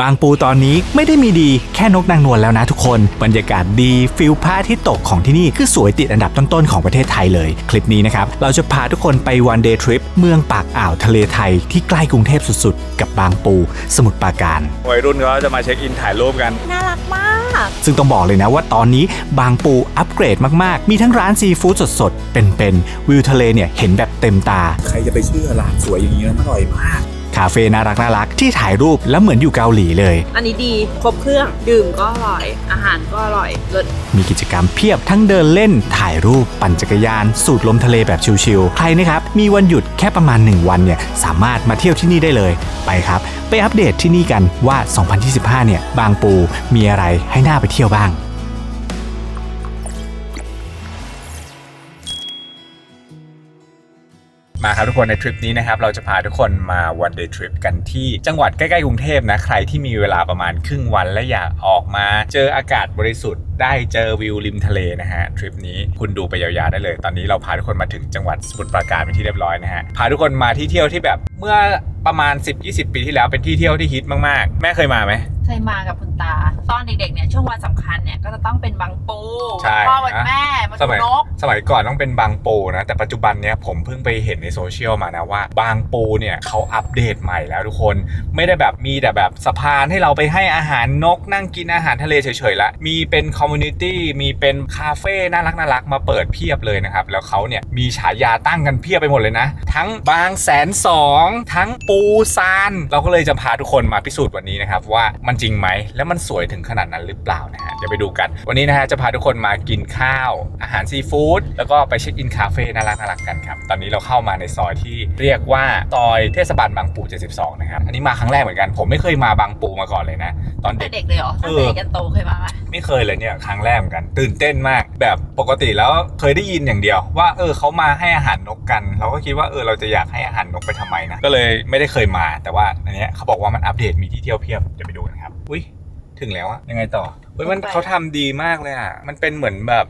บางปูตอนนี้ไม่ได้มีดีแค่นกนางนวลแล้วนะทุกคน บรรยากาศดีฟิลพระอาทิตย์ตกของที่นี่คือสวยติดอันดับต้นๆของประเทศไทยเลย คลิปนี้นะครับ เราจะพาทุกคนไปวันเดย์ทริปเมืองปากอ่าวทะเลไทยที่ใกล้กรุงเทพสุดๆ กับบางปู สมุทรปราการวัยรุ่นเขาจะมาเช็คอินถ่ายรูปกัน น่ารักมาก ซึ่งต้องบอกเลยนะว่าตอนนี้บางปูอัปเกรดมากๆ มีทั้งร้านซีฟู้ดสดๆเป็นๆวิวทะเลเนี่ยเห็นแบบเต็มตา ใครจะไปเชื่อร้านสวยอย่างนี้นะมันอร่อยมาก คาเฟ่น่ารักน่ารักที่ถ่ายรูปแล้วเหมือนอยู่เกาหลีเลย อันนี้ดีครบเครื่องดื่มก็อร่อย อาหารก็อร่อยเลิศมีกิจกรรมเพียบทั้งเดินเล่นถ่ายรูปปั่นจักรยาน สูดลมทะเลแบบชิลๆใครนะครับมีวันหยุดแค่ประมาณ 1 วันเนี่ยสามารถมาเที่ยวที่นี่ได้เลยไปครับ ไปอัปเดตที่นี่กันว่า 2025 เนี่ยบางปูมีอะไรให้น่าไปเที่ยวบ้าง มาครับทุกคนในทริปนี้นะครับเราจะพาทุกคนมาวันเดย์ทริปกันที่จังหวัดใกล้ๆกรุงเทพนะใครที่มีเวลาประมาณครึ่งวันและอยากออกมาเจออากาศบริสุทธิ์ ได้เจอวิวริมทะเลนะฮะทริปนี้คุณดูไปยาวๆได้เลย ตอนนี้เราพาทุกคนมาถึงจังหวัดสมุทรปราการเป็นที่เรียบร้อยนะฮะพาทุกคนมาที่เที่ยวที่แบบเมื่อประมาณ 10-20 ปีที่แล้วเป็นที่เที่ยวที่ฮิตมากๆ แม่เคยมาไหมเคยมากับคุณตา ตอนเด็กๆเนี่ยช่วงวันสำคัญเนี่ยก็จะต้องเป็นบางปูใช่วันพ่อวันแม่มาสดูมัยนกสมัยก่อนต้องเป็นบางปูนะ แต่ปัจจุบันเนี้ยผมเพิ่งไปเห็นในโซเชียลมานะว่า บางปูเนี่ยเขาอัปเดตใหม่แล้วทุกคน ไม่ได้แบบมีแต่แบบสะพานให้เราไปให้อาหารนกนั่งกินอาหารทะเลเฉยๆละมีเป็นคอมมูนิตี้มีเป็นคาเฟ่น่ารักน่ารักๆมาเปิดเพียบเลยนะครับ แล้วเขาเนี่ยมีฉายาตั้งกันเพียบไปหมดเลยนะ ทั้งบางแสนสองทั้งปูซาน เราก็เลยจะพาทุกคนมาพิสูจน์วันนี้นะครับว่ามันจริงไหมแล้วมันสวยถึงขนาดนั้นหรือเปล่านะฮะเดี๋ยวไปดูกัน วันนี้นะฮะจะพาทุกคนมากินข้าว อาหารซีฟู้ดแล้วก็ไปเช็คอินคาเฟ่น่ารักน่ารักกันครับ ตอนนี้เราเข้ามาในซอยที่เรียกว่าซอยเทศบาลบางปู72นะครับอันนี้มาครั้งแรกเหมือนกัน ผมไม่เคยมาบางปูมาก่อนเลยนะ ตอนแต่เด็กเด็กเลยเหรอตั้งแต่เด็กยันโตเคยมาไหมไม่เคยเลยเนี่ยครั้งแรกเหมือนกันตื่นเต้นมาก แบบปกติแล้วเคยได้ยินอย่างเดียว ว่าเออเขามาให้อาหารนกกัน เราก็คิดว่าเออเราจะอยากให้อาหารนกไปทำไมนะก็เลยไม่ได้เคยมาแต่ว่าอันเนี้ยเขาบอกว่ามันอัปเดตมีที่เที่ยวเพียบเดี๋ยวไปดูกันครับอุ้ยถึงแล้วอะยังไงต่อเฮ้ยมันเขาทำดีมากเลยอะมันเป็นเหมือนแบบ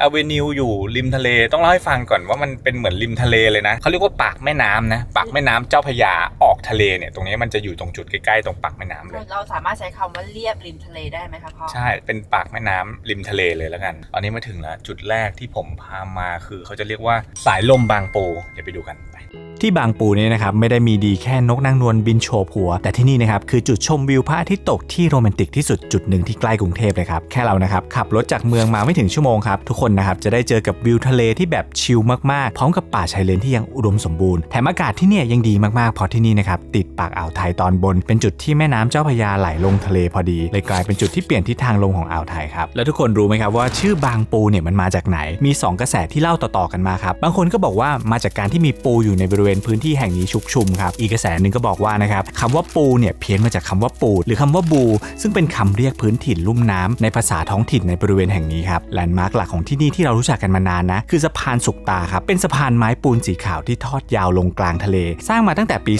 อเวนิวอยู่ริมทะเลต้องเล่าให้ฟังก่อนว่ามันเป็นเหมือนริมทะเลเลยนะเขาเรียกว่าปากแม่น้ำนะปากแม่น้ำเจ้าพระยาออก ทะเลเนี่ยตรงนี้มันจะอยู่ตรงจุดใกล้ๆตรงปากแม่น้ำเลย เราสามารถใช้คำว่าเรียบริมทะเลได้ไหมคะพ่อใช่เป็นปากแม่น้ำริมทะเลเลยแล้วกันตอนนี้มาถึงแล้วจุดแรกที่ผมพามาคือเขาจะเรียกว่าสายลมบางปูเดี๋ยวไปดูกันไป ที่บางปูเนี่ยนะครับไม่ได้มีดีแค่นกนางนวลบินโชว์ผัว แต่ที่นี่นะครับคือจุดชมวิวพระอาทิตย์ตกที่โรแมนติกที่สุดจุดหนึ่งที่ใกล้กรุงเทพเลยครับแค่เรานะครับขับรถจากเมืองมาไม่ถึงชั่วโมงครับทุกคนนะครับจะได้เจอกับวิวทะเลที่แบบชิลมากๆ พร้อมกับป่าชายเลนที่ยังอุดมสมบูรณ์แถมอากาศที่เนี่ยยังดีมากๆเพราะที่นี่นะครับติดปากอ่าวไทยตอนบน เป็นจุดที่แม่น้ำเจ้าพยาไหลลงทะเลพอดีเลยกลายเป็นจุดที่เปลี่ยนทิศทางลงของอ่าวไทยครับแล้วทุกคนรู้ไหมครับว่าชื่อบางปูเนี่ยมันมาจากไหน มีสองกระแสที่เล่าต่อๆกันมาครับบางคนก็บอกว่ามาจากการที่มีปูอยู่ในบริเวณพื้นที่แห่งนี้ชุกชุมครับ อีกกระแสหนึ่งก็บอกว่านะครับคำว่าปูเนี่ยเพี้ยนมาจากคำว่าปูด หรือคำว่าบู ซึ่งเป็นคำเรียกพื้นถิ่นลุ่มน้ำในภาษาท้องถิ่นในบริเวณแห่งนี้ครับแลนด์มาร์คหลักของที่นี่ที่เรารู้จักกันมานานนะ คือสะพานสุกตาครับ เป็นสะพานไม้ปูนสีขาวที่ทอดยาวลงกลางทะเล สร้างมาตั้งแต่ปี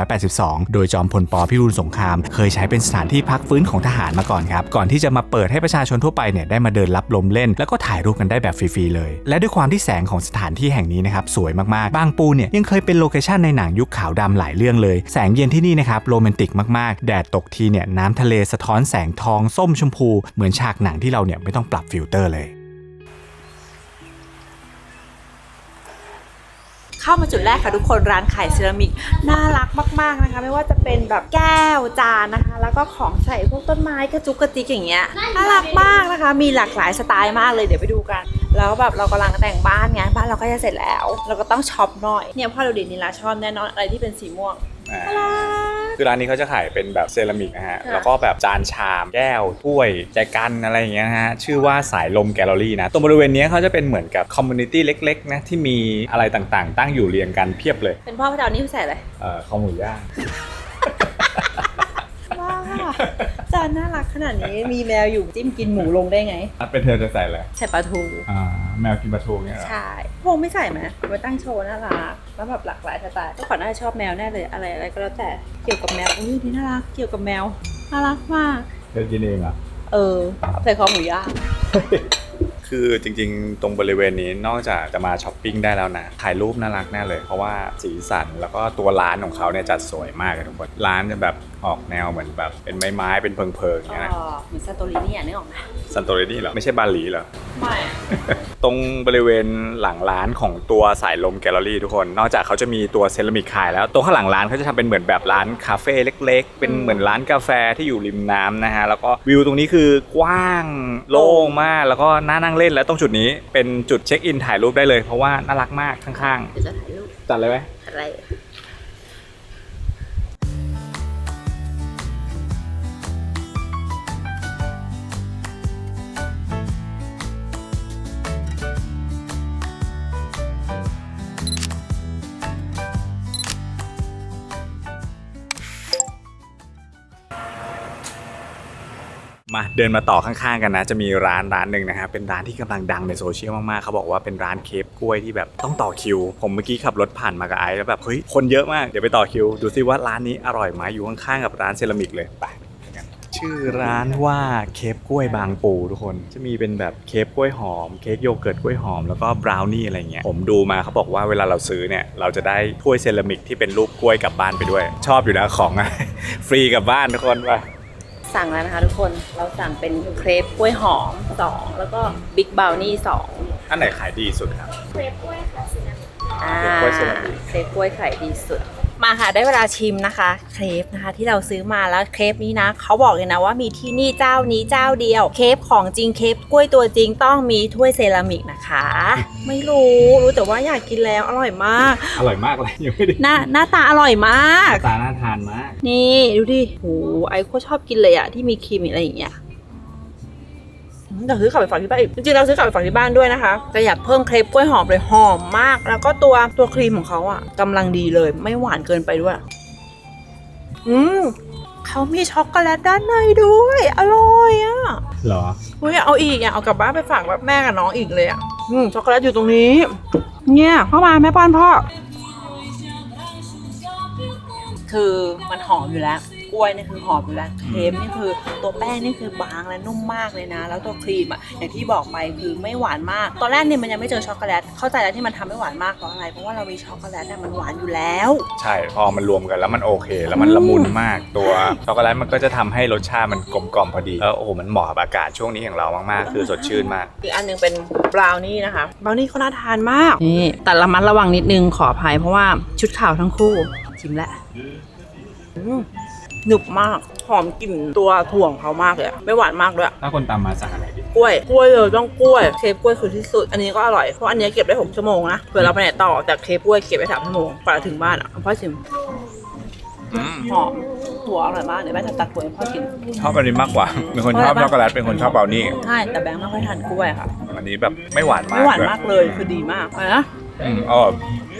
2482 โดยจอมพลปพิรูลสงคราม เคยใช้เป็นสถานที่พักฟื้นของทหารมาก่อนครับก่อนที่จะมาเปิดให้ประชาชนทั่วไปเนี่ยได้มาเดินรับลมเล่น แล้วก็ถ่ายรูปกันได้แบบฟรีๆเลย และด้วยความที่แสงของสถานที่แห่งนี้นะครับสวยมากๆบางปูเนี่ยยังเคยเป็นโลเคชันในหนังยุคขาวดำหลายเรื่องเลย แสงเย็นที่นี่นะครับโรแมนติกมากๆ แดดตกทีเนี่ยน้ำทะเลสะท้อนแสงทองส้มชมพู เหมือนฉากหนังที่เราเนี่ยไม่ต้องปรับฟิลเตอร์เลยเข้ามาจุดแรกค่ะทุกคนร้านขายเซรามิกน่ารักมากๆนะคะ ไม่ว่าจะเป็นแบบแก้วจานนะคะ แล้วก็ของใส่พวกต้นไม้กระจุกกระจิกอย่างเงี้ยน่ารักมากนะคะ มีหลากหลายสไตล์มากเลยเดี๋ยวไปดูกัน แล้วแบบเรากำลังแต่งบ้านไงบ้านเราก็จะเสร็จแล้ว เราก็ต้องช็อปหน่อยเนี่ยพ่อเราดีนิลาชอบแน่นอนอะไรที่เป็นสีม่วงอ่าน่ารักคือร้านนี้เขาจะขายเป็นแบบเซรามิกนะฮะค่ะแล้วก็แบบจานชาม แก้ว ถ้วยแจกันอะไรอย่างเงี้ยนะฮะ ชื่อว่าสายลมแกลเลอรี่นะ ตรงบริเวณเนี้ยเขาจะเป็นเหมือนกับคอมมูนิตี้เล็กๆนะ ที่มีอะไรต่างๆ ตั้งอยู่เรียงกันเพียบเลย เป็นพ่อพระเจ้านี่ใส่อะไร เอ่อข้าวหมูย่างว้า จานน่ารักขนาดนี้มีแมวอยู่จิ้มกินหมูลงได้ไงถ้าเป็นเธอจะใส่อะไรใส่ปลาทู อ่า แมวกินปลาทูเนี่ยเหรอ ใช่พงไม่ใส่ไหมไว้ตั้งโชว์น่ารักแล้วแบบหลากหลายสไตล์ก็ขวัญน่าจะชอบแมวแน่เลยอะไรอะไรก็แล้วแต่เกี่ยวกับแมวอุ้ยนี่น่ารักเกี่ยวกับแมวน่ารักมาก เธอกินเองเหรอ เออใส่คอหมูย่าง คือจริงๆ ตรงบริเวณนี้นอกจากจะมาช้อปปิ้งได้แล้วนะ ถ่ายรูปน่ารักแน่เลย เพราะว่าสีสันแล้วก็ตัวร้านของเขาเนี่ยจัดสวยมากเลยทุกคน ร้านจะแบบ ออกแนวเหมือนแบบเป็นไม้ๆเป็นเพิงๆอย่างเงี้ยนะอ๋อเหมือนซาโตรินี่อะนึกออกไหมซันโตเรนี่เหรอ ไม่ใช่บาหลีเหรอ ไม่ ตรงบริเวณหลังร้านของตัวสายลมแกลเลอรี่ทุกคน นอกจากเขาจะมีตัวเซรามิกขายแล้วตรงข้างหลังร้านเขาจะทำเป็นเหมือนแบบร้านคาเฟ่เล็ก ๆ เป็นเหมือนร้านกาแฟที่อยู่ริมน้ำนะฮะ แล้วก็วิวตรงนี้คือกว้างโล่งมาก แล้วก็น่านั่งเล่นแล้วตรงจุดนี้เป็นจุดเช็คอินถ่ายรูปได้เลยเพราะว่าน่ารักมากข้างเดี๋ยวจะถ่ายรูปๆจัดเลยไหมอะไร มาเดินมาต่อข้างๆกันนะ จะมีร้านร้านหนึ่งนะฮะเป็นร้านที่กำลังดังในโซเชียลมากๆเขาบอกว่าเป็นร้านเคปกล้วยที่แบบต้องต่อคิว ผมเมื่อกี้ขับรถผ่านมากับไอซ์แล้วแบบเฮ้ยคนเยอะมากเดี๋ยวไปต่อคิว ดูซิว่าร้านนี้อร่อยไหมอยู่ข้างๆกับร้านเซรามิกเลยไปไปกันชื่อร้านว่าเคปกล้วยบางปูทุกคน จะมีเป็นแบบเคปกล้วยหอม เค้กโยเกิร์ตกล้วยหอมแล้วก็บราวนี่อะไรเงี้ยผมดูมาเขาบอกว่าเวลาเราซื้อเนี่ยเราจะได้ถ้วยเซรามิกที่เป็นรูปกล้วยกลับบ้านไปด้วย ชอบอยู่นะของฟรีกลับบ้านทุกคนไป สั่งแล้วนะคะทุกคนเราสั่งเป็นเครปกล้วยหอม2แล้วก็บิ๊กบ w นี่2อันไหนขายดีสุดครับอ่าเครปกล้วยเซรามิกเครปกล้วยไข่ดีสุด มาค่ะได้เวลาชิมนะคะเครปนะคะ ที่เราซื้อมาแล้วเครปนี้นะเขาบอกเลยนะว่ามีที่นี่เจ้านี้เจ้าเดียวเครปของจริงเครปกล้วยตัวจริงต้องมีถ้วยเซรามิกนะคะ ไม่รู้รู้แต่ว่าอยากกินแล้วอร่อยมาก อร่อยมากเลยยังไม่ได้หน้าหน้าตาอร่อยมาก ตาน่าทานมาก นี่ดูดิโหไอโคตรชอบกินเลยอะที่มีครีมอะไรอย่างเงี้ย อืมแต่ซื้อกลับไปฝากที่บ้านอีกจริงๆเราซื้อกลับไปฝากที่บ้านด้วยนะคะแต่อยากเพิ่มเครปกล้วยหอมเลยหอมมาก แล้วก็ตัวตัวครีมของเขาอะกำลังดีเลย ไม่หวานเกินไปด้วย อืมเขามีช็อกโกแลตด้านในด้วย อร่อยอะเหรอ เฮ้ยเอาอีกอะเอากลับบ้านไปฝากแบบแม่กับน้องอีกเลยอะอืมช็อกโกแลตอยู่ตรงนี้ เนี่ยเข้ามาแม่ป้อนพ่อ คือมันหอมอยู่แล้ว กล้วยนี่คือหอมอยู่แล้วเค็มนี่คือตัวแป้งนี่คือบางและนุ่มมากเลยนะ แล้วตัวครีมอะอย่างที่บอกไปคือไม่หวานมาก ตอนแรกเนี่ยมันยังไม่เจอช็อกโกแลตเข้าใจแล้วที่มันทำไม่หวานมากเพราะอะไรเพราะว่าเรามีช็อกโกแลตอะมันหวานอยู่แล้ว ใช่พอมันรวมกันแล้วมันโอเค แล้วมันละมุนมากตัวช็อกโกแลตมันก็จะทำให้รสชาติมันกลมกล่อมพอดีแล้วโอ้โหมันเหมาะกับอากาศช่วงนี้ของเรามากๆ คือสดชื่นมากอีกอันหนึงเป็นบราวนี่นะคะบราวนี่เขาน่าทานมากนี่แต่ระมัดระวังนิดนึงขออภัยเพราะว่าชุดขาวทั้งคู่ชิมแล้วอืม หนึบมาก หอมกลิ่นตัวถั่วของเขามากเลยอะไม่หวานมากด้วยถ้าคนตามมาสั่งอะไรดีกล้วย กล้วยเลยต้องกล้วย เคปกล้วยคือที่สุด อันนี้ก็อร่อย เพราะอันนี้เก็บได้6ชั่วโมงนะ เผื่อเราไปไหนต่อแต่เคปกล้วยเก็บได้3ชั่วโมงกว่าจะถึงบ้านอะเอาพ่อชิมหอมถั่วอร่อยมากเดี๋ยวแม่ทำตัดถั่วให้พ่อกิน ชอบอันนี้มากกว่า เป็นคนชอบช็อกโกแลตเป็นคนชอบเบราวนี่ใช่แต่แบงค์ไม่ค่อยทานกล้วยค่ะ อันนี้แบบไม่หวานมากไม่หวานด้วยมากเลยคือดีมากอะไรนะอืมอ๋อ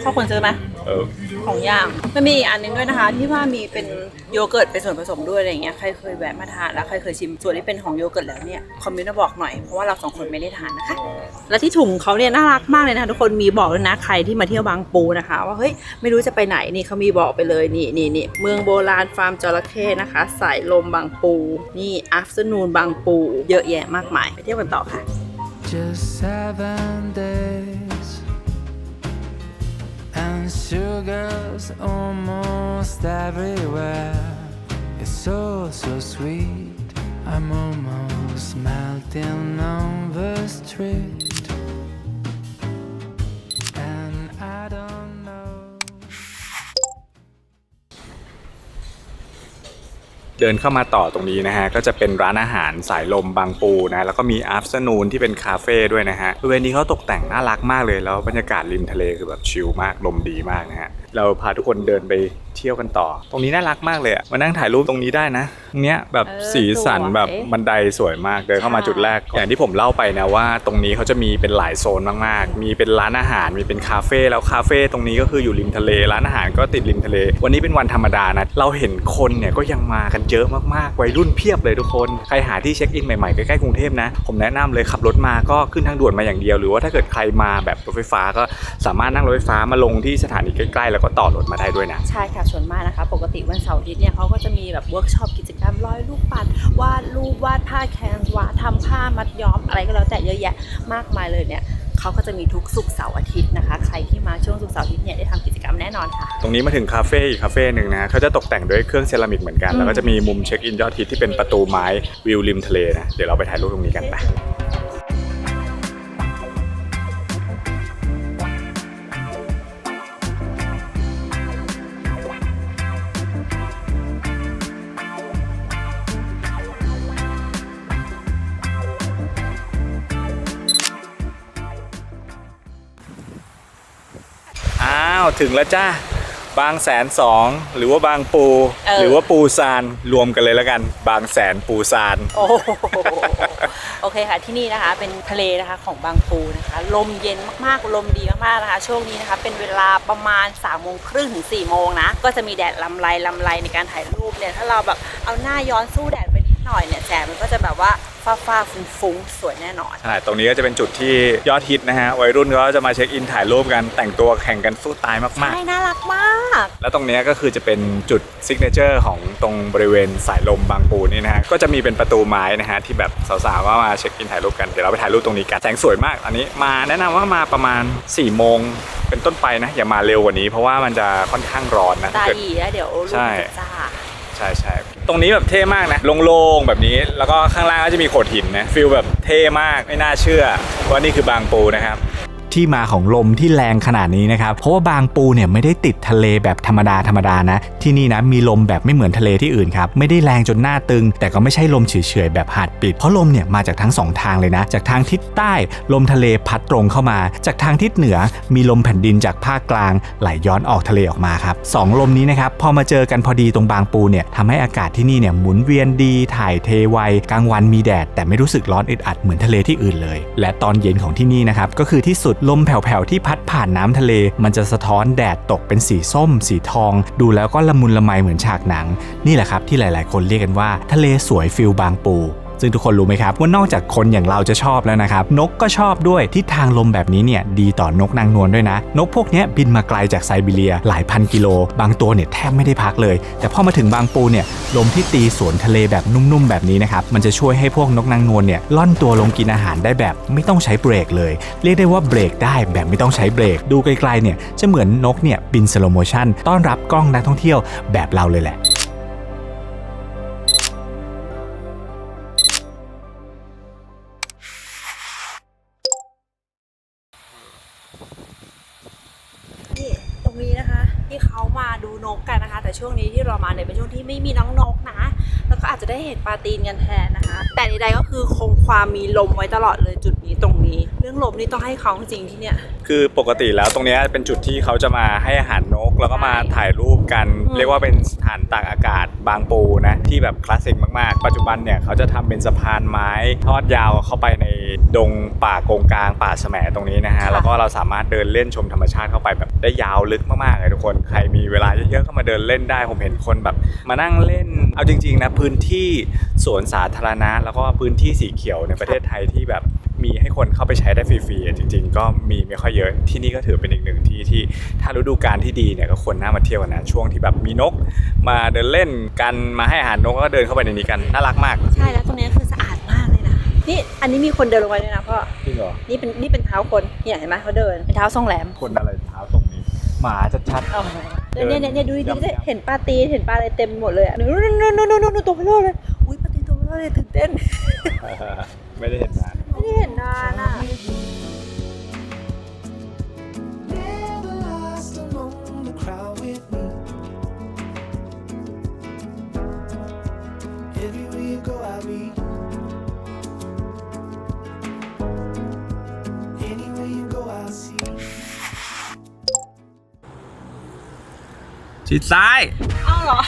พ่อควรซื้อไหม เออของย่างมันมีอีกอันหนึงด้วยนะคะ ที่ว่ามีเป็นโยเกิร์ตเป็นส่วนผสมด้วยอะไรอย่างเงี้ยใครเคยแวะมาทานแล้วใครเคยชิมส่วนที่เป็นของโยเกิร์ตแล้วเนี่ยคอมเมนต์มาบอกหน่อยเพราะว่าเราสองคนไม่ได้ทานนะคะ และที่ถุงเขาเนี่ยน่ารักมากเลยนะคะทุกคนมีบอกเลยนะใครที่มาเที่ยวบางปูนะคะ ว่าเฮ้ยไม่รู้จะไปไหนนี่เขามีบอกไปเลยนี่นี่นี่เมืองโบราณฟาร์มจระเข้นะคะ สายลมบางปูนี่อัฟเ r อร์นูนบางปู เยอะแยะมากมายไปเที่ยวกันต่อค่ะ Just seven days and sugar's almost everywhere. It's so so sweet. I'm almost melting on the street, เดินเข้ามาต่อตรงนี้นะฮะก็จะเป็นร้านอาหารสายลมบางปูนะแล้วก็มีอาฟซนูนที่เป็นคาเฟ่ด้วยนะฮะบริเวณนี้เขาตกแต่งน่ารักมากเลยแล้วบรรยากาศริมทะเลคือแบบชิลมากลมดีมากนะฮะเราพาทุกคนเดินไป เที่ยวกันต่อ ตรงนี้น่ารักมากเลยอะมานั่งถ่ายรูปตรงนี้ได้นะตรงเนี้ยแบบเออสีสันสวย แบบบันไดสวยมากเดินเข้ามาจุดแรก อย่างที่ผมเล่าไปนะว่า ตรงนี้เขาจะมีเป็นหลายโซนมากๆ มีเป็นร้านอาหาร มีเป็นคาเฟ่แล้วคาเฟ่ตรงนี้ก็คืออยู่ริมทะเล ร้านอาหารก็ติดริมทะเล วันนี้เป็นวันธรรมดานะ เราเห็นคนเนี่ยก็ยังมากันเยอะมากๆ วัยรุ่นเพียบเลยทุกคน ใครหาที่เช็คอินใหม่ๆ ใกล้ๆกรุงเทพนะ ผมแนะนำเลยขับรถมาก็ขึ้นทางด่วนมาอย่างเดียว หรือว่าถ้าเกิดใครมาแบบรถไฟฟ้าก็สามารถนั่งรถไฟฟ้ามาลงที่สถานีใกล้ๆ แล้วก็ต่อรถมาได้ด้วยนะ ใช่ค่ะส่วนมากนะคะ ปกติวันเสาร์อาทิตย์เนี่ยเขาก็จะมีแบบเวิร์กช็อปกิจกรรมร้อยลูกปัดวาดรูปวาดผ้าแคนวาทำผ้ามัดย้อมอะไรก็แล้วแต่เยอะแยะมากมายเลยเนี่ยเขาก็จะมีทุกศุกเสาร์อาทิตย์นะคะ ใครที่มาช่วงศุกเสาร์อาทิตย์เนี่ยได้ทำกิจกรรมแน่นอนค่ะ ตรงนี้มาถึงคาเฟ่อีกคาเฟ่หนึ่งนะเขาจะตกแต่งด้วยเครื่องเซรามิกเหมือนกัน แล้วก็จะมีมุมเช็คอินยอดฮิตที่เป็นประตูไม้วิวริมทะเลนะ เดี๋ยวเราไปถ่ายรูปตรงนี้กันไป ถึงแล้วจ้าบางแสนสองหรือว่าบางปู เออ หรือว่าปูซานรวมกันเลยแล้วกัน บางแสนปูซาน โอ้โหโอเคค่ะที่นี่นะคะเป็นทะเลนะคะของบางปูนะคะ ลมเย็นมากๆ ลมดีมากๆนะคะ ช่วงนี้นะคะเป็นเวลาประมาณ3ามโมงครึ่งถึง4ี่โมงนะ ก็จะมีแดดลำไรลำไรในการถ่ายรูปเนี่ย ถ้าเราแบบเอาหน้าย้อนสู้แดดไปนิดหน่อยเนี่ยแสงมันก็จะแบบว่า ฟ้าฟ้าๆฟุ้งๆสวยแน่นอน ใช่ ตรงนี้ก็จะเป็นจุดที่ยอดฮิตนะฮะ วัยรุ่นก็จะมาเช็คอินถ่ายรูปกัน แต่งตัวแข่งกันสู้ตายมากใช่ น่ารักมาก ๆ แล้วตรงเนี้ยก็คือจะเป็นจุดซิกเนเจอร์ของตรงบริเวณสายลมบางปูนี่นะฮะ ก็จะมีเป็นประตูไม้นะฮะ ที่แบบสาวๆก็มาเช็คอินถ่ายรูปกัน เดี๋ยวเราไปถ่ายรูปตรงนี้กัน แสงสวยมาก อันนี้มาแนะนำว่ามาประมาณ4ี่โมงเป็นต้นไปนะ อย่ามาเร็วกว่านี้ เพราะว่ามันจะค่อนข้างร้อนนะตาถ้าเกิดดีแล้วเดี๋ยวรูปใช่มันจะจ้าใช่ใช่ ตรงนี้แบบเท่มากนะโล่งๆแบบนี้แล้วก็ข้างล่างก็จะมีโขดหินนะฟิลแบบเท่มากไม่น่าเชื่อว่านี่คือบางปูนะครับ ที่มาของลมที่แรงขนาดนี้นะครับเพราะว่าบางปูเนี่ยไม่ได้ติดทะเลแบบธรรมดาธรรมดานะ ที่นี่นะมีลมแบบไม่เหมือนทะเลที่อื่นครับไม่ได้แรงจนหน้าตึง แต่ก็ไม่ใช่ลมเฉยๆแบบหาดปิด เพราะลมเนี่ยมาจากทั้งสองทางเลยนะ จากทางทิศใต้ลมทะเลพัดตรงเข้ามา จากทางทิศเหนือมีลมแผ่นดินจากภาคกลางไหลย้อนออกทะเลออกมาครับสองลมนี้นะครับพอมาเจอกันพอดีตรงบางปูเนี่ยทำให้อากาศที่นี่เนี่ยหมุนเวียนดีถ่ายเทไวกลางวันมีแดด แต่ไม่รู้สึกร้อนอึดอัดเหมือนทะเลที่อื่นเลย และตอนเย็นของที่นี่นะครับก็คือที่สุดลมแผ่วๆที่พัดผ่านน้ำทะเล มันจะสะท้อนแดดตกเป็นสีส้ม สีทอง ดูแล้วก็ละมุนละไมเหมือนฉากหนัง นี่แหละครับที่หลายๆ คนเรียกกันว่าทะเลสวยฟิลบางปู ซึ่งทุกคนรู้ไหมครับว่านอกจากคนอย่างเราจะชอบแล้วนะครับ นกก็ชอบด้วยทิศทางลมแบบนี้เนี่ยดีต่อนกนางนวลด้วยนะ นกพวกนี้บินมาไกลจากไซบีเรียหลายพันกิโล บางตัวเนี่ยแทบไม่ได้พักเลย แต่พอมาถึงบางปูเนี่ยลมที่ตีสวนทะเลแบบนุ่มๆแบบนี้นะครับมันจะช่วยให้พวกนกนางนวลเนี่ยล่อนตัวลงกินอาหารได้แบบไม่ต้องใช้เบรกเลย เรียกได้ว่าเบรกได้แบบไม่ต้องใช้เบรก ดูไกลๆเนี่ยจะเหมือนนกเนี่ยบินสโลโมชั่นต้อนรับกล้องนักท่องเที่ยวแบบเราเลยแหละ ช่วงนี้ที่เรามาเนี่ยเป็นช่วงที่ไม่มีน้องนกนะ แล้วก็อาจจะได้เห็นปลาตีนกันแทนนะคะ แต่ใดๆก็คือคงความมีลมไว้ตลอดเลยจุดนี้ตรงนี้ เรื่องลมนี่ต้องให้เขาจริงๆที่เนี่ยคือปกติแล้วตรงเนี้ยเป็นจุดที่เขาจะมาให้อาหารนก แล้วก็มาถ่ายรูปกันอืมเรียกว่าเป็นสถานตากอากาศบางปูนะที่แบบคลาสสิกมากๆ ปัจจุบันเนี่ยเขาจะทำเป็นสะพานไม้ทอดยาวเข้าไปใน ดงป่าโกงกลางป่าแสมตรงนี้นะฮะแล้วก็เราสามารถเดินเล่นชมธรรมชาติเข้าไปแบบได้ยาวลึกมากๆเลยทุกคน ใครมีเวลาเยอะๆก็มาเดินเล่นได้ ผมเห็นคนแบบ มานั่งเล่น เอาจริงๆนะพื้นที่สวนสาธารณะ แล้วก็พื้นที่สีเขียวในประเทศไทยที่แบบมีให้คนเข้าไปใช้ได้ฟรีๆอะจริง ๆ ก็มีไม่ค่อยเยอะ ที่นี่ก็ถือเป็นอีกหนึ่งที่ที่ถ้าฤดูกาลที่ดีเนี่ยก็ควรน่ามาเที่ยวกันนะช่วงที่แบบมีนก มาเดินเล่นกันมาให้อาหารนกแล้วก็เดินเข้าไปในนี้กันน่ารักมาก ใช่แล้วตรงนี้คือสะอาดมากเลย นะนี่อันนี้มีคนเดินลงไปด้วยนะพ่อจริงเหรอ นี่เป็นนี่เป็นเท้าคนเนี่ยเห็นไหมเขาเดินเป็นเท้าทรงแหลมคนอะไรเท้าตรงนี้ หมาชัด เอาเนี่ยเนี่ยเนี่ยดูดิยำๆดูดิเห็นปลาตีนเห็นปลาอะไรเต็มหมดเลยอะนู่นนู่นนู่นนู่นนู่นตัวเบลอเลยอุ้ยปลาตีนตัวเบลอเลยตื่นเต้นๆ ไม่ได้เห็นนาน ไม่ได้เห็นนานอะ Never lost among the crowd with me. Everywhere you go, I'll be. ชิดซ้ายอ้าวเหรอ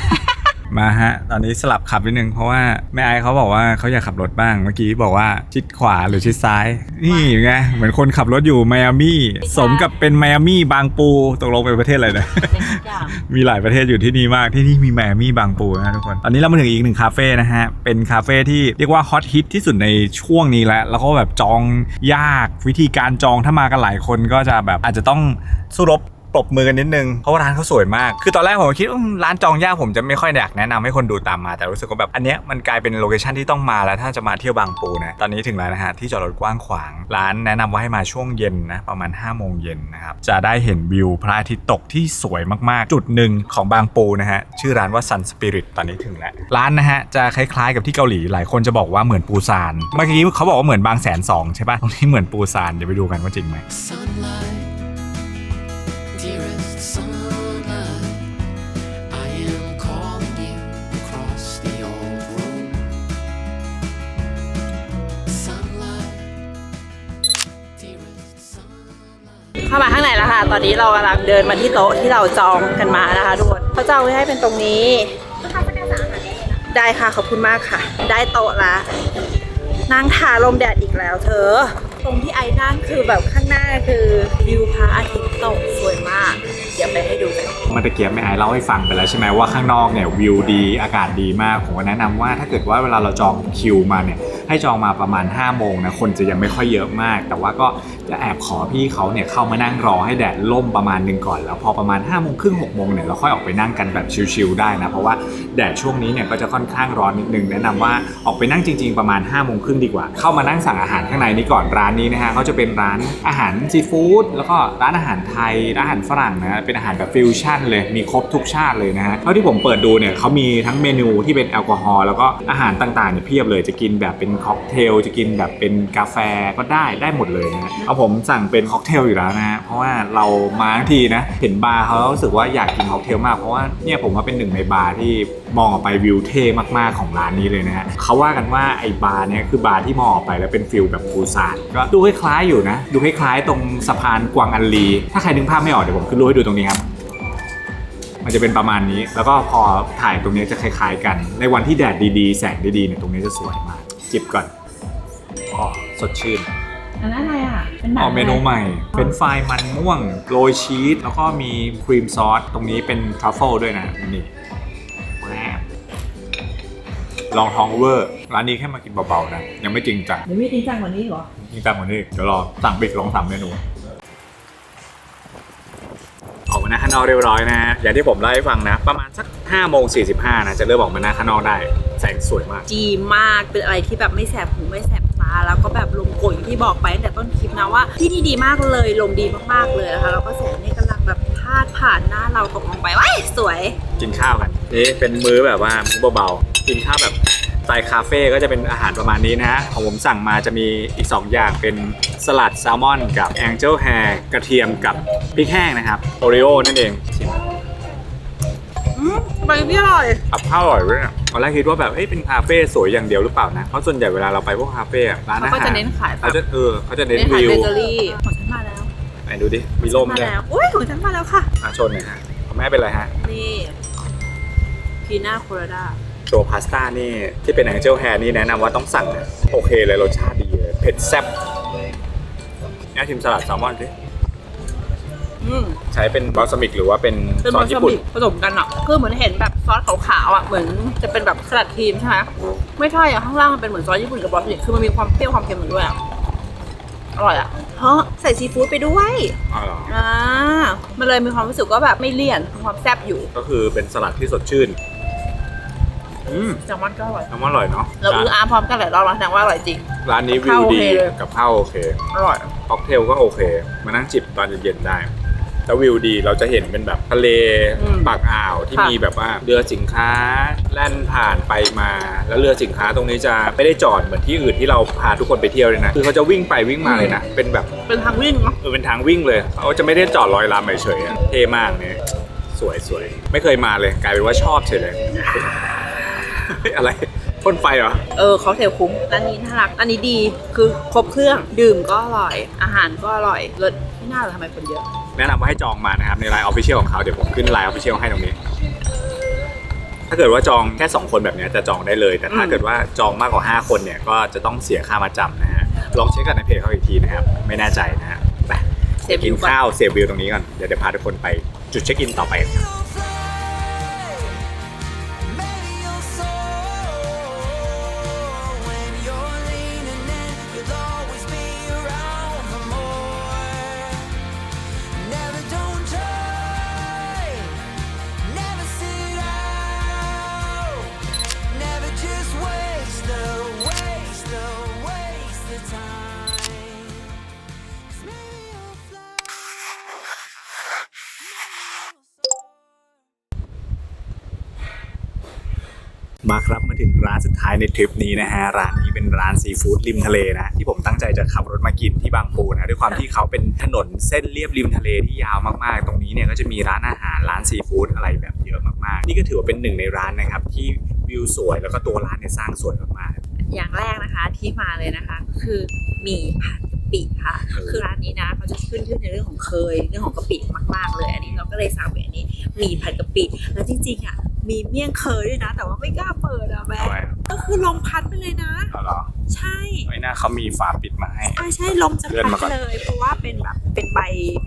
มาฮะ ตอนนี้สลับขับนิดนึงเพราะว่าแม่ไอซ์เขาบอกว่าเขาอยากขับรถบ้าง เมื่อกี้บอกว่าชิดขวาหรือชิดซ้าย นี่ไงเหมือนคนขับรถอยู่ไมอามี่ สมกับเป็นไมอามี่บางปูตกลงเป็นประเทศอะไรนะ เป็นทุกอย่าง มีหลายประเทศอยู่ที่นี่มากที่นี่มีไมอามี่บางปูนะทุกคน ตอนนี้เรามาถึงอีกหนึ่งคาเฟ่นะฮะ เป็นคาเฟ่ที่เรียกว่าฮอตฮิตที่สุดในช่วงนี้แล้ว แล้วก็แบบจองยากวิธีการจองถ้ามากันหลายคนก็จะแบบอาจจะต้องสู้รบ ปรบมือกันนิดนึง เพราะว่าร้านเขาสวยมาก คือตอนแรกผมคิดว่าร้านจองยากผมจะไม่ค่อยอยากแนะนำให้คนดูตามมา แต่รู้สึกว่าแบบอันเนี้ยมันกลายเป็นโลเคชั่นที่ต้องมาแล้วถ้าจะมาเที่ยวบางปูนะ ตอนนี้ถึงแล้วนะฮะที่จอดรถกว้างขวาง ร้านแนะนำว่าให้มาช่วงเย็นนะประมาณ5้าโมงเย็นนะครับ จะได้เห็นวิวพระอาทิตย์ตกที่สวยมากๆ จุดหนึ่งของบางปูนะฮะชื่อร้านว่า Sun Spirit ตอนนี้ถึงแล้ว ร้านนะฮะจะคล้ายๆกับที่เกาหลีหลายคนจะบอกว่าเหมือนปูซาน เมื่อกี้เขาบอกว่าเหมือนบางแสนสองใช่ป่ะตรงนี้เหมือนปูซานเดี๋ยวไปดูกันว่าจริงไหม Sunlight, เข้ามาข้างในแล้วค่ะ ตอนนี้เรากำลังเดินมาที่โต๊ะที่เราจองกันมานะคะทุกคนเขาจองไว้ให้เป็นตรงนี้ ได้ค่ะขอบคุณมากค่ะ ได้โต๊ะละนั่งทาลมแดดอีกแล้วเธอ ตรงที่ไอ้นั่งคือแบบข้างหน้าคือวิวพระอาทิตย์ตกสวยมาก เดี๋ยวไปให้ดูกันเมื่อตะเกียบแม่ไอเล่าให้ฟังไปแล้วใช่ไหมว่าข้างนอกเนี่ยวิวดีอากาศดีมากผมก็แนะนำว่าถ้าเกิดว่าเวลาเราจองคิวมาเนี่ย ให้จองมาประมาณ5โมงนะคนจะยังไม่ค่อยเยอะมาก แต่ว่าก็จะแอบขอพี่เขาเนี่ยเข้ามานั่งรอให้แดดล่มประมาณหนึ่งก่อน แล้วพอประมาณ5้าโมงครึ่งหกโมงเนี่ยเราค่อยออกไปนั่งกันแบบชิลๆได้นะเพราะว่า แดดช่วงนี้เนี่ยก็จะค่อนข้างร้อนนิดนึงแนะนำว่าออกไปนั่งจริง ๆประมาณ5้าโมงครึ่งดีกว่า เข้ามานั่งสั่งอาหารข้างในนี้ก่อนร้านนี้นะฮะเขาจะเป็นร้านอาหารซีฟู้ดแล้วก็ร้านอาหารไทยร้านอาหารฝรั่งนะเป็นอาหารแบบฟิวชั่นเลยมีครบทุกชาติเลยนะฮะเท่าที่ผมเปิดดูเนี่ยเขามีทั้งเมนูที่เป็นแอลกอฮอล์แล้วก็อาหารต่างๆเนี่ยเพียบเลยจะกินแบบเป็นค็อกเทลจะกินแบบเป็นกาแฟก็ได้ได้หมดเลยนะฮะเอาผมสั่งเป็นค็อกเทลอยู่แล้วนะฮะเพราะว่าเรามาทั้งทีนะเห็นบาร์เขารู้สึกว่าอยากกินค็อกเทลมากเพราะว่าเนี่ยผมว่าเป็นหนึ่งในบาร์ที่ มองออกไปวิวเท่มากๆของร้านนี้เลยนะฮะเขาว่ากันว่าไอ้บาร์เนี่ยคือบาร์ที่มองออกไปแล้วเป็นฟิลแบบปูซานก็ดูคล้ายๆอยู่นะ ดูคล้ายๆตรงสะพานกวางอันลี ถ้าใครนึกภาพไม่ออกเดี๋ยวผมขึ้นรูปให้ดูตรงนี้ครับมันจะเป็นประมาณนี้ แล้วก็พอถ่ายตรงนี้จะคล้าย ๆ กัน ในวันที่แดดดีๆ แสงดีๆเนี่ยตรงนี้จะสวยมาก จิบก่อนอ๋อสดชื่นอันนั้นอะไรอะ เป็นหนัอ๋อเมนูใหม่ เป็นไฟรายมันม่วง โรยชีส แล้วก็มีครีมซอส ตรงนี้เป็นทรัฟเฟิลด้วยนะ นี่แม่ ลองท้องเวอร์ร้านนี้แค่มากินเบาๆนะยังไม่จริงจังเดี๋ยวไม่จริงจังกว่านี้เหรอจริงจังกว่านี้อีกเดี๋ยวรอสั่งปิดลองสามเมนูออกมาหน้าข้างนอกเรียบร้อยนะฮะอย่างที่ผมเล่าให้ฟังนะ ประมาณสัก5โมง45นะจะเริ่มออกมาหน้าข้างนอกได้ แสงสวยมาก จีมากเป็นอะไรที่แบบไม่แสบหูไม่แสบตา แล้วก็แบบลมโกยอย่างที่บอกไปตั้งแต่ต้นคลิปนะว่า ที่นี่ดีมากเลยลมดีมากๆเลยนะคะแล้วก็แสงนี่กำลังแบบพาดผ่านหน้าเราตกลงไปว้ายสวย กินข้าวกันนี่เป็นมื้อแบบว่ามื้อเบาๆ กินข้าวแบบสไตล์คาเฟ่ก็จะเป็นอาหารประมาณนี้นะฮะของผมสั่งมาจะมีอีก 2 อย่างเป็นสลัดแซลมอนกับแองเจิลแฮร์กระเทียมกับพริกแห้งนะครับโอริโอนั่นเองชิมอืมไปที่อร่อยกับข้าวอร่อยด้วยนะตอนแรกคิดว่าแบบเอ้ยเป็นคาเฟ่สวยอย่างเดียวหรือเปล่านะเพราะส่วนใหญ่เวลาเราไปพวกคาเฟ่อะร้านอาเขาหารก็จะเน้นขายแบเขาบจะเออเขาจะเน้นเน้นขายวิวเบเกอรี่ของฉันมาแล้วไหนดูดิมีร่มมาด้วยแล้วอุ้ยของฉันมาแล้วค่ะ อาชนหน่อยฮะของแม่เป็นอะไรฮะนี่พีน่าโคราดา ตัวพาสต้านี่ที่เป็นแองเจิลแฮร์นี่แนะนำว่าต้องสั่งนะโอเคเลยรสชาติดีเลยเผ็ดแซ่บนี่ชิมสลัดแซลมอนสิอืมใช้เป็นบอสมิกหรือว่าเป็นเป็นซอวาสญี่ซาปุ่นบิผสมกันอะคือเหมือนเห็นแบบซอสขาวๆอะเหมือนจะเป็นแบบสลัดครีมใช่ไหมไม่ใช่อะข้างล่างมันเป็นเหมือนซอสญี่ปุ่นกับบอสมิกคือมันมีความเปรี้ยวความเค็มอยู่ด้วยอะอร่อยอะเพราะใส่ซีฟู้ดไปด้วยอ๋อเหรออ่ามันเลยมีความรู้สึกว่าแบบไม่เลี่ยนมีความแซ่บอยู่ ก็คือเป็นสลัดที่สดชื่น อืมแซลมอนก็อร่อย น้ำมันอร่อยเนาะเราอื้ออาพร้อมกันหลายรอบแล้วแสดงว่าอร่อยจริง ร้านนี้วิข้าววโอดีเคเลย กับข้าวโอเคอร่อย ค็อกเทลก็โอเค มานั่งจิบตอนเย็นๆได้แต่วิวดีเราจะเห็นเป็นแบบทะเลอืมปากอ่าวที่ค่ะ มีแบบว่าเรือสินค้าแล่นผ่านไปมา แล้วเรือสินค้าตรงนี้จะไม่ได้จอดเหมือนที่อื่นที่เราพาทุกคนไปเที่ยวเลยนะคือเขาจะวิ่งไปวิ่งมาเลยนะเป็นแบบ เป็นทางวิ่งเนาะ เออเป็นทางวิ่งเลยเขาจะไม่ได้จอดลอยลำเฉยๆอะเท่มากเนี่ยสวยสวย ไม่เคยมาเลย กลายเป็นว่าชอบเฉยเลยเฮ้ยอะไรพ่นไฟเหรอ เออเขาเทลคุ้มร้านนี้น่ารัก อันนี้ดี คือครบเครื่อง ดื่มก็อร่อย อาหารก็อร่อยรสไม่น่าเลยทำไมคนเยอะ แนะนำว่าให้จองมานะครับ ในไลน์ออฟฟิเชียลของเขา เดี๋ยวผมขึ้นไลน์ออฟฟิเชียลให้ตรงนี้ ถ้าเกิดว่าจองแค่ 2 คนแบบเนี้ยจะจองได้เลย แต่ถ้าอืมเกิดว่าจองมากกว่า 5 คนเนี่ย ก็จะต้องเสียค่ามาจำนะฮะ ลองเช็คกันในเพจเขาอีกทีนะครับ ไม่แน่ใจนะฮะไปเซฟกิวินวก่อน ข้าวเซฟวิวตรงนี้ก่อน เดี๋ยวเดี๋ยวพาทุกคนไปจุดเช็คอินต่อไปครับ ในทริปนี้นะฮะร้านนี้เป็นร้านซีฟู้ดริมทะเลนะที่ผมตั้งใจจะขับรถมากินที่บางปูนะด้วยความที่เขาเป็นถนนเส้นเลียบริมทะเลที่ยาวมากๆ ตรงนี้เนี่ยก็จะมีร้านอาหารร้านซีฟู้ดอะไรแบบเยอะมากๆ นี่ก็ถือว่าเป็นหนึ่งในร้านนะครับที่วิวสวยแล้วก็ตัวร้านเนี่ยสร้างสวยมากอย่างแรกนะคะที่มาเลยนะคะก็คือหมี่ผัดกะปิค่ะ คือร้านนี้นะเขาจะขึ้นชื่อในเรื่องของเคยเรื่องของกะปิมากๆ เลยอันนี้เราก็เลยสั่งไปอันนี้หมี่ผัดกะปิแล้วจริงๆอะมีเมี่ยงเคยด้วยนะ แต่ว่าไม่กล้าเปิดอะๆแม่เอาไว้ ก็คือลมพัดไปเลยนะ เอาเหรอใช่ไอ้หน้าเขามีฝาปิดมาให้ ใช่ใช่ลมจะเลื่อนพัมาก่อดนเลย เพราะว่าเป็นแบบเป็นใบ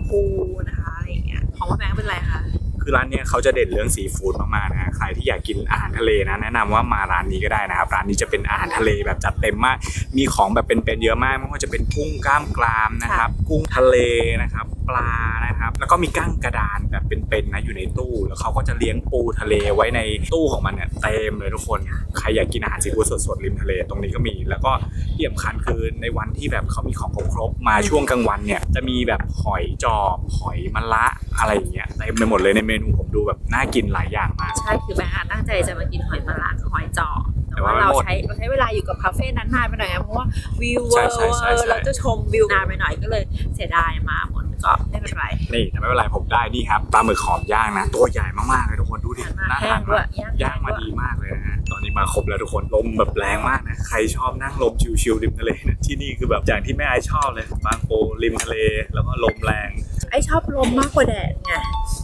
พูนะคะอะไรอย่างเงี้ยของว่าแบงค์เป็นไรคะคือร้านเนี้ยเขาจะเด่นเรื่องซีฟู้ดมากๆนะฮะใครที่อยากกินอาหารทะเลนะแนะนำว่ามาร้านนี้ก็ได้นะครับร้านนี้จะเป็นอาหารทะเลแบบจัดเต็มมาก มีของแบบเป็นๆเยอะมากไม่ว่าจะเป็นกุ้งกล้ามกรามนะครับ กุ้งทะเลนะครับ ปลานะครับ แล้วก็มีกั้งกระดานแบบ เป็นๆนะอยู่ในตู้แล้วเขาก็จะเลี้ยงปูทะเลไว้ในตู้ของมันเนี่ยเต็มเลยทุกคนใครอยากกินอาหารซีฟู้ดสดๆริมทะเลตรงนี้ก็มี แล้วก็ที่สำคัญคือในวันที่แบบเขามีของครบๆมาช่วงกลางวันเนี่ยจะมีแบบหอยจอบหอยมะละอะไรอย่างเงี้ยเต็มไปหมดเลยในเมนูผมดูแบบน่ากินหลายอย่างมาก ใช่คือแบงค์อะตั้งใจจะมากินหอยมะระกับหอยจอบแต่แต่ว่าว่าเราหมดใช้เราใช้เวลาอยู่กับคาเฟ่นั้นนานไปหน่อยนะเพราะว่าวิวใช่เวอร์ใช่ใช่ใช่เราจะชมวิวนานไปหน่อยก็เลยเสียดายมาหมด ก็ไม่เป็นไรนี่แต่ไม่เป็นไรผมได้นี่ครับปลาหมึกหอมย่างนะ ตัวใหญ่มากๆเลยทุกคนดูดิมาน่าแห้ทางนด้วยมากย่างย่างมาด้วยดีมากเลยนะฮะตอนนี้มาครบแล้วทุกคนลมแบบแรงมากนะใครชอบนั่งลมชิลๆริมทะเลนะที่นี่คือแบบอย่างที่แม่ไอชอบเลยบางโปริมทะเลแล้วก็ลมแรงไอชอบลมมากกว่าแดดไง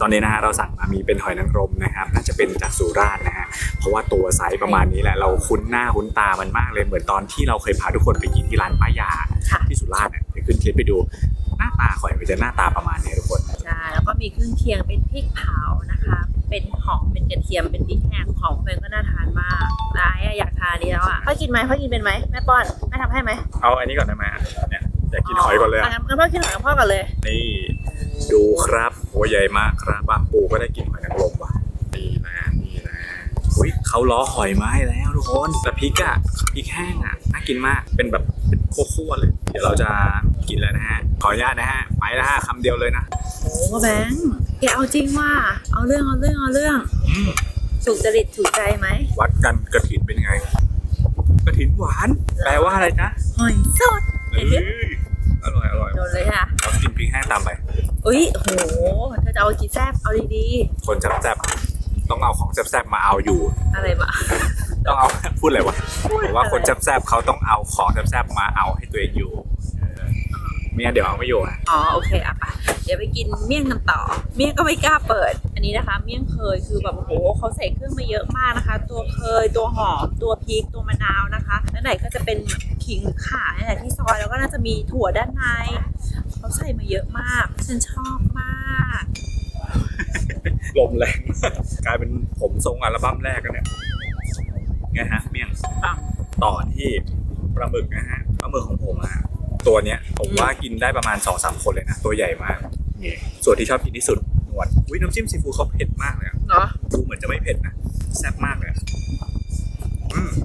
ตอนนี้นะฮะเราสั่งมามีเป็นหอยนางรมนะครับน่าจะเป็นจากสุราษฎร์นะฮะเพราะว่าตัวไซส์ประมาณนี้แหละเราคุ้นหน้าคุ้นตามันมากเลยเหมือนตอนที่เราเคยพาทุกคนไปกินที่ร้านป้ายาค่ะที่สุราษฎร์เนี่ยเดี๋ยวขึ้นคลิปไปดูหน้า ตาหอยมันจะหน้าตาประมาณนี้ทุกคน ใช่แล้วก็มีเครื่องเคียงเป็นพริกเผานะคะ เป็นหอมเป็นกระเทียมเป็นพริกแห้งของเฟนก็น่าทานมากนายอะอยากทานดีแล้วอะพ่อกินไหมพ่อกินเป็นไหมแม่ป้อนแม่ทำให้ไหมเอาอันนี้ก่อนได้ไหมฮะเนี่ยอยากกินหอยก่อนเลยอะงั้นงั้นพ่อกินหอยกับพ่อก่อนเลย นี่ดูครับโอ้ใหญ่มากครับบางปูก็ได้กินหอยนางรมว่ะนี่นะนี่นะอุ้ยเขาล้อหอยมาให้แล้วทุกคนแต่พริกอะพริกแห้งอะน่ากินมากเป็นแบบ เป็นคั่วๆเลย เดี๋ยวเราจะกินแล้วนะฮะ ขออนุญาตนะฮะ ไปแล้วฮะคำเดียวเลยนะ โอ้พ่อแบงค์แกเอาจริงว่ะเอาเรื่องเอาเรื่องเอาเรื่องอืมถูกจริตถูกใจไหมวัดกันกระถินเป็นไง กระถินหวาน แปลว่าอะไรนะหอยสดเอ้ยอร่อยอร่อยโดนเลยค่ะแล้วกินพริกแห้งตามไป อุ้ยโอ้โหเธอจะเอากี่แซบเอาดีคนแซ่บๆต้องเอาของแซ่บๆมาเอาอยู่ ๆอะไรบะ ต้องเอาพูดอะไรวะพูดผมว่าคนแซ่บๆเขาต้องเอาของแซ่บๆมาเอาให้ตัวเองอยู่เออไม่งั้นเดี๋ยวเอาไม่อยู่นะอ๋อโอเคอะไปเดี๋ยวไปกินเมี่ยงกันต่อ เมี่ยงก็ไม่กล้าเปิด อันนี้นะคะ เมี่ยงเคยคือแบบโอ้โหเขาใส่เครื่องมาเยอะมากนะคะ ตัวเคยตัวหอมตัวพริกตัวมะนาวนะคะแล้วไหนก็จะเป็นขิงหรือข่าเนี่ยแหละที่ซอยแล้วก็น่าจะมีถั่วด้านในเขาใส่มาเยอะมาก ฉันชอบมากลมแรงมากกลายเป็นผมทรงอัลบั้มแรกกันเนี่ย ไงฮะเมี่ยงปังต่อที่ปลาหมึกนะฮะปลาหมึกของผมอะตัวเนี้ยผมว่ากินได้ประมาณ2อสคนเลยนะตัวใหญ่มากนี่ส่วนที่ชอบกินที่สุดนวลวิน้ำจิ้มซีฟู้ดเขาเผ็ดมากเลยอะเนาะดูเหมือนจะไม่เผ็ดนะแซ่บมากเลยอะอืม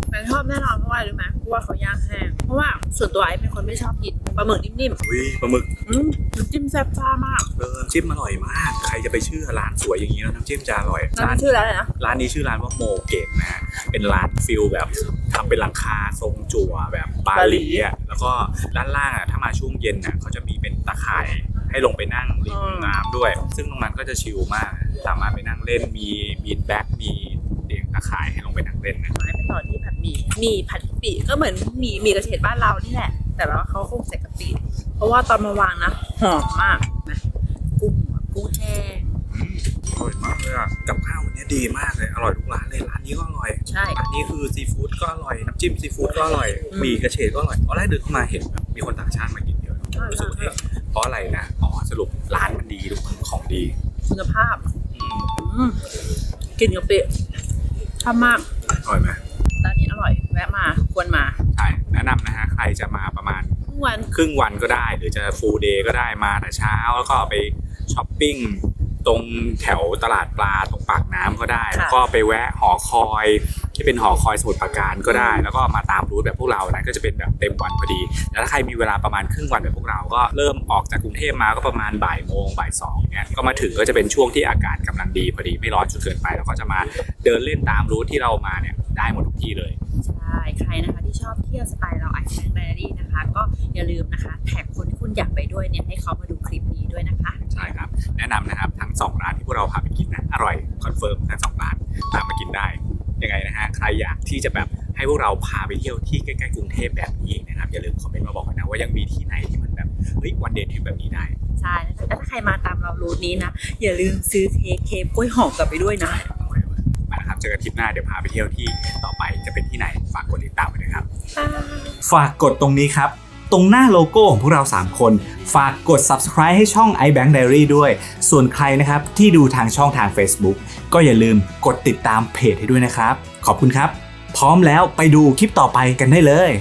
แฟนชอบแน่นอนเพราะว่าอะไรรู้ไหมเพราะว่าเขาย่างแห้งเพราะว่าส่วนตัวไอ้เป็นคนไม่ชอบกินปลาหมึกนิ่มวิปลาหมึกๆอืมน้ำจิ้มแซ่บซ่ามากเออน้ำจิ้มอร่อยมาก ใครจะไปเชื่อร้านสวยอย่างนี้แล้วน้ำจิ้มจะอร่อยร้านชื่อร้านอะไรนะร้านนี้ชื่อร้านว่าโมเกตนะฮะเป็นร้านฟิลแบบทำเป็นหลังคาทรงจั่วแบบบาหลีอะแล้วก็ด้านล่างอะถ้ามาช่วงเย็นอะเขาจะมีเป็นตะข่ายให้ลงไปนั่งริมน้ำด้วย ซึ่งตรงนั้นก็จะชิลมาก สามารถไปนั่งเล่นมีบีนแบ็กมีเตียงตะ ข่ายให้ลงไปนั่งเล่นนะไม้ไปต่อที่ผัดหมี่หมี่ผัดกะปิก็เหมือนหมี่หมี่กระเฉดบ้านเรานี่แหละ แต่ว่าเขาคงใส่กะปิเพราะว่าตอนมาวางนะหอมมากนะกุ้งอะกุ้งแห้งอืมอร่อยมากเลยอะกับข้าววันนี้ดีมากเลย อร่อยทุกร้านเลยร้านนี้ก็อร่อยใช่อันนี้คือซีฟู้ดก็อร่อยน้ำจิ้มซีฟู้ดก็อร่อยอืมหมี่กระเฉดก็อร่อยตอนแรกเดินเข้ามาเห็นแบบมีคนต่างชาติมากินเยอะใช่รู้สึกว่าใช่เอ๊ะเพราะอะไรนะอ๋อสรุปร้านมันดีทุกคนของดี คุณภาพอืมอืมกินกะปิ ชอบมากอร่อยไหมร้านนี้อร่อยแวะมาควรมา ใช่แนะนำนะฮะใครจะมาประมาณทุกวันครึ่งวันก็ได้ หรือจะฟูลเดย์ก็ได้มาแต่เช้าแล้วก็ไปช้อปปิ้งตรงแถวตลาดปลาตรงปากน้ำก็ได้ค่ะแล้วก็ไปแวะหอคอย ที่เป็นหอคอยสมุทรปราการก็ได้ แล้วก็มาตามรูทแบบพวกเรานะก็จะเป็นแบบเต็มวันพอดี แล้วถ้าใครมีเวลาประมาณครึ่งวันแบบพวกเรา ก็เริ่มออกจากกรุงเทพมาก็ประมาณบ่ายโมงบ่ายสองเนี้ยก็มาถึงก็จะเป็นช่วงที่อากาศกำลังดีพอดีไม่ร้อนจนเกินไปแล้วก็จะมาเดินเล่นตามรูทที่เรามาเนี่ยได้หมดทุกที่เลยใช่ใครนะคะที่ชอบเที่ยวสไตล์เราไอซ์แบงค์ไดอารี่นะคะ ก็อย่าลืมนะคะแท็กคนที่คุณอยากไปด้วยเนี่ยให้เขามาดูคลิปนี้ด้วยนะคะ ใช่ครับ แนะนำนะครับทั้ง 2 ร้านที่พวกเราพาไปกินนะ อร่อย คอนเฟิร์มทั้งสอง ที่จะแบบให้พวกเราพาไปเที่ยวที่ใกล้ๆกรุงเทพแบบนี้นะครับอย่าลืมคอมเมนต์มาบอกกันนะว่ายังมีที่ไหนที่มันแบบเฮ้ยวันเดททริปแบบนี้ได้ใช่นะคะแล้วถ้าใครมาตามเรารูทนี้นะอย่าลืมซื้อเค้กเคปกล้วยหอมกลับไปด้วยนะมานะครับเจอกันทริปหน้าเดี๋ยวพาไปเที่ยวที่ต่อไปจะเป็นที่ไหนฝากกดติดตามไว้ด้วยครับ ฝากกดตรงนี้ครับตรงหน้าโลโก้ของพวกเรา 3 คน ฝากกด subscribe ให้ช่อง iBank Diary ด้วย ส่วนใครนะครับที่ดูทางช่องทาง Facebook ก็อย่าลืมกดติดตามเพจให้ด้วยนะครับ ขอบคุณครับ พร้อมแล้วไปดูคลิปต่อไปกันได้เลย